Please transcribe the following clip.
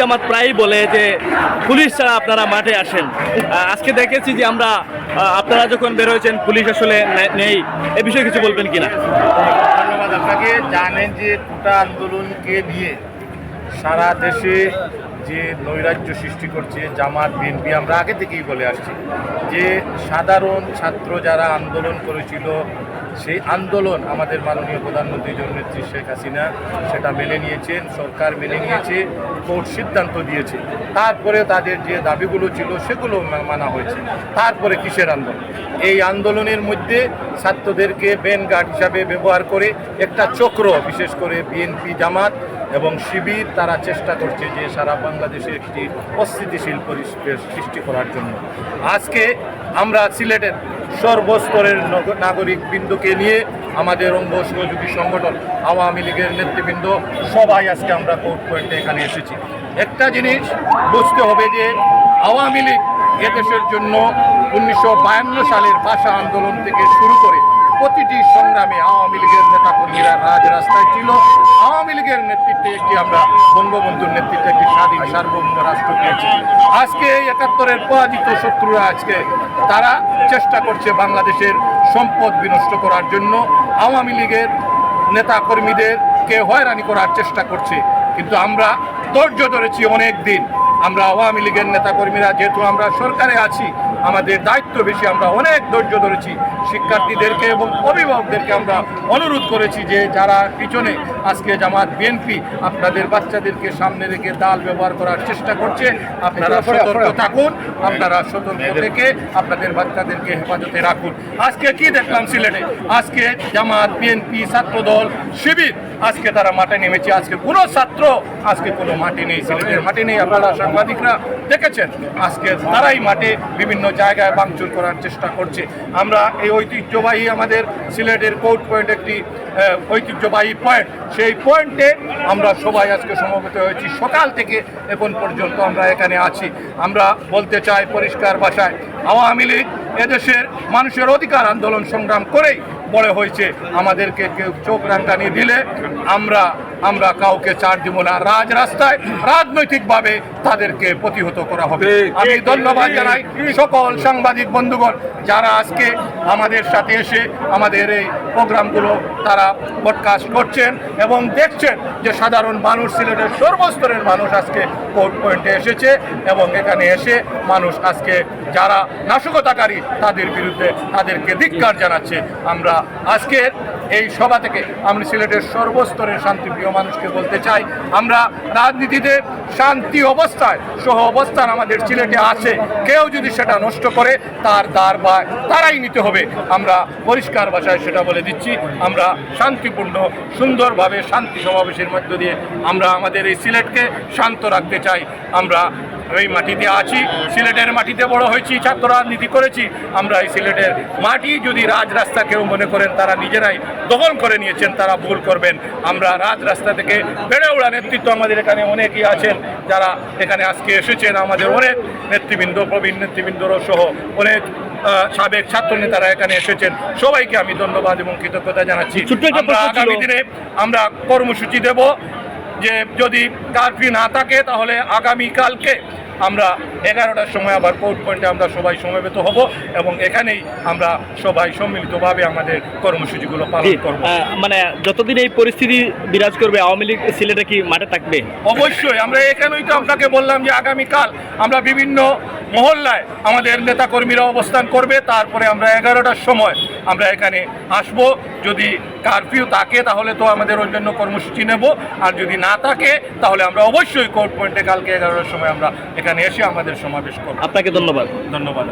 জামাত প্রায়ই বলে যে পুলিশ ছাড়া আপনারা মাঠে আসেন। আজকে দেখেছি যে আমরা আপনারা যখন বের হয়েছেন, পুলিশ আসলে নেই। এ বিষয়ে কিছু বলবেন কিনা? ধন্যবাদ আপনাকে। জানেন যে কোটা আন্দোলনকে নিয়ে সারা দেশে যে নৈরাজ্য সৃষ্টি করছে জামাত, বিএনপি, আমরা আগে থেকেই বলে আসছি যে সাধারণ ছাত্র যারা আন্দোলন করেছিল সেই আন্দোলন আমাদের মাননীয় প্রধানমন্ত্রী জননেত্রী শেখ হাসিনা সেটা মেনে নিয়েছেন, সরকার মেনে নিয়েছে, কোর্ট সিদ্ধান্ত দিয়েছে। তারপরে তাদের যে দাবিগুলো ছিল সেগুলো মানা হয়েছে। তারপরে কিসের আন্দোলন? এই আন্দোলনের মধ্যে ছাত্রদেরকে বেন গার্ড হিসাবে ব্যবহার করে একটা চক্র, বিশেষ করে বিএনপি জামাত এবং শিবির, তারা চেষ্টা করছে যে সারা বাংলাদেশে একটি অস্থিতিশীল পরিবেশ সৃষ্টি করার জন্য। আজকে আমরা সিলেটের সর্বস্তরের নগ- নাগরিক বৃন্দকে নিয়ে আমাদের অঙ্গ সহযোগী সংগঠন, আওয়ামী লীগের নেতৃবৃন্দ সবাই আজকে আমরা কোর্ট পয়েন্টে এখানে এসেছি। একটা জিনিস বুঝতে হবে যে আওয়ামী লীগ এদেশের জন্য উনিশশো বায়ান্ন সালের ভাষা আন্দোলন থেকে শুরু করে প্রতিটি সংগ্রামে আওয়ামী লীগের নেতাকর্মীরা রাজ রাস্তায় ছিল। আওয়ামী লীগের নেতৃত্বে একটি আমরা বঙ্গবন্ধুর নেতৃত্বে একটি স্বাধীন সার্বভৌম রাষ্ট্র পেয়েছি। আজকে এই একাত্তরের পরাজিত শত্রুরা আজকে তারা চেষ্টা করছে বাংলাদেশের সম্পদ বিনষ্ট করার জন্য। আওয়ামী লীগের নেতা কর্মীদেরকে হয়রানি করার চেষ্টা করছে। কিন্তু আমরা ধৈর্য ধরেছি অনেক দিন আমরা আওয়ামী লীগের নেতাকর্মীরা, যেহেতু আমরা সরকারে আছি আমাদের দায়িত্ব বেশি আমরা অনেক ধৈর্য ধরেছি। শিক্ষার্থীদেরকে এবং অভিভাবকদেরকে আমরা অনুরোধ করেছি যে যারা পিছনে আজকে জামাত বিএনপি আপনাদের বাচ্চাদেরকে সামনে রেখে দাল ব্যবহার করার চেষ্টা করছে আপনারা সতর্ক থাকুন আপনারা সতর্ক থেকে আপনাদের বাচ্চাদেরকে হেফাজতে রাখুন। আজকে কি দেখলাম সিলেটে? আজকে জামাত বিএনপি ছাত্রদল শিবির। আজকে তারা মাঠে নেমেছে। আজকে কোনো ছাত্র আজকে কোনো মাঠে নেই। সিলেটের মাঠে নেই। আপনারা সাংবাদিকরা দেখেছেন। আজকে তারাই মাঠে বিভিন্ন জায়গায় ভাঙচুর করার চেষ্টা করছে। আমরা এই ঐতিহ্যবাহী আমাদের সিলেটের কোর্ট পয়েন্ট একটি ঐতিহ্যবাহী পয়েন্ট। সেই পয়েন্টে আমরা সবাই আজকে সমবেত হয়েছি। সকাল থেকে এখন পর্যন্ত আমরা এখানে আছি। আমরা বলতে চাই পরিষ্কার ভাষায়, আওয়ামী লীগ এদেশের মানুষের অধিকার আন্দোলন সংগ্রাম করেই বড় হয়েছে। আমাদেরকে কেউ চোখ রাঙ্গানি দিলে আমরা আমরা কাউকে ছাড় দিব না। রাজ রাস্তায় রাজনৈতিকভাবে তাদেরকে প্রতিহত করা হবে। আমি ধন্যবাদ জানাই সকল সাংবাদিক বন্ধুগণ যারা আজকে আমাদের সাথে এসে আমাদের এই প্রোগ্রামগুলো তারা পডকাস্ট করছেন এবং দেখছেন যে সাধারণ মানুষ সিলেটের সর্বস্তরের মানুষ আজকে কোর্ট পয়েন্টে এসেছে এবং এখানে এসে মানুষ আজকে যারা নাশকতাকারী তাদের বিরুদ্ধে তাদেরকে ধিক্কার জানাচ্ছে। আমরা আজকের এই সভা থেকে আমি সিলেটের সর্বস্তরের শান্তিপ্রিয় মানুষকে বলতে চাই, আমরা রাজনীতিতে শান্তি অবস্থায়, সহ অবস্থান আমাদের সিলেটে আছে। কেউ যদি সেটা নষ্ট করে, তার দার বা তারাই নিতে হবে। আমরা পরিষ্কার ভাষায় সেটা বলে দিচ্ছি, আমরা শান্তিপূর্ণ, সুন্দরভাবে শান্তি সমাবেশের মধ্য দিয়ে আমরা আমাদের এই সিলেটকে শান্ত রাখতে চাই। আমরা এই মাটিতে আছি সিলেটের মাটিতে বড় হয়েছি ছাত্র রাজনীতি করেছি আমরা এই সিলেটের মাটি যদি রাজ রাস্তা কেউ মনে করেন তারা নিজেরাই দখল করে নিয়েছেন তারা ভুল করবেন। আমরা রাজ রাস্তা থেকে বেড়ে ওড়া নেতৃত্ব আমাদের এখানে অনেকেই আছেন যারা এখানে আজকে এসেছেন আমাদের অনেক নেতৃবৃন্দ প্রবীণ নেতৃবৃন্দরও সহ অনেক সাবেক ছাত্র নেতারা এখানে এসেছেন। সবাইকে আমি ধন্যবাদ এবং কৃতজ্ঞতা জানাচ্ছি। আগামী দিনে আমরা কর্মসূচি দেব। যে যদি কারফিউ না থাকে তাহলে আগামীকালকে আমরা এগারোটার সময় আবার কোর্ট পয়েন্টে আমরা সবাই সমবেত হব এবং এখানেই আমরা সবাই সম্মিলিতভাবে আমাদের কর্মসূচিগুলো পালন করব। মানে যতদিন এই পরিস্থিতি বিরাজ করবে আওয়ামী লীগ সিলেটে কি মাঠে থাকবে? অবশ্যই আমরা এখানেই তো আপনাকে বললাম যে আগামীকাল আমরা বিভিন্ন মহল্লায় আমাদের নেতাকর্মীরা অবস্থান করবে তারপরে আমরা এগারোটার সময় আমরা এখানে আসব। যদি কারফিউ থাকে তাহলে তো আমাদের ওই জন্য কর্মসূচি নেব। আর যদি না থাকে তাহলে আমরা অবশ্যই কোর্ট পয়েন্টে কালকে এগারোটার সময় আমরা এখানে এসে আমাদের সমাবেশ করব। আপনাকে ধন্যবাদ। ধন্যবাদ।